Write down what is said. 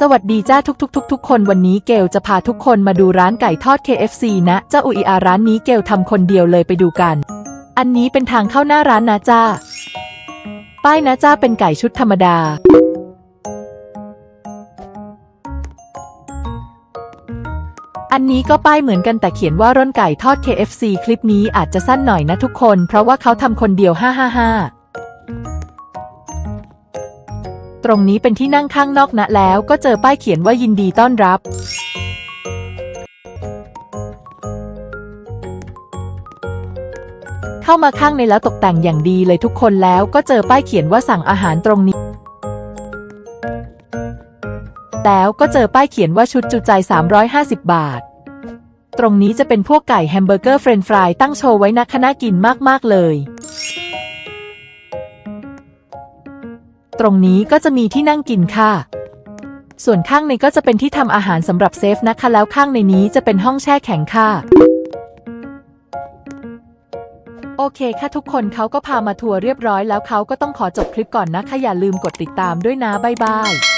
สวัสดีจ้าทุกทุกทุกทุกๆคนวันนี้เกลจะพาทุกคนมาดูร้านไก่ทอด KFC นะเจ้าอุยอาร้านนี้เกลทำคนเดียวเลยไปดูกัน อันนี้เป็นทางเข้าหน้าร้านนะจ้า ป้ายนะจ้าเป็นไก่ชุดธรรมดา อันนี้ก็ป้ายเหมือนกันแต่เขียนว่าร่อนไก่ทอด KFC คลิปนี้อาจจะสั้นหน่อยนะทุกคน เพราะว่าเขาทำคนเดียว 555 ตรงนี้เป็นที่นั่งข้างนอกนะแล้วก็เจอป้ายเขียนว่ายินดีต้อนรับ เข้ามาข้างในแล้วตกแต่งอย่างดีเลยทุกคนแล้วก็เจอป้ายเขียนว่าสั่งอาหารตรงนี้ แล้วก็เจอป้ายเขียนว่าชุดจุใจ 350 บาท ตรงนี้จะเป็นพวกไก่แฮมเบอร์เกอร์เฟรนฟรายตั้งโชว์ไว้นะคน่ากินมากๆเลย ตรงนี้ก็จะมีที่นั่งกินค่ะ ส่วนข้างในก็จะเป็นที่ทำอาหารสำหรับเซฟนะคะ แล้วข้างในนี้จะเป็นห้องแช่แข็งค่ะ โอเคค่ะทุกคนเขาก็พามาทัวร์เรียบร้อยแล้วเขาก็ต้องขอจบคลิปก่อนนะคะ อย่าลืมกดติดตามด้วยนะบ๊ายบาย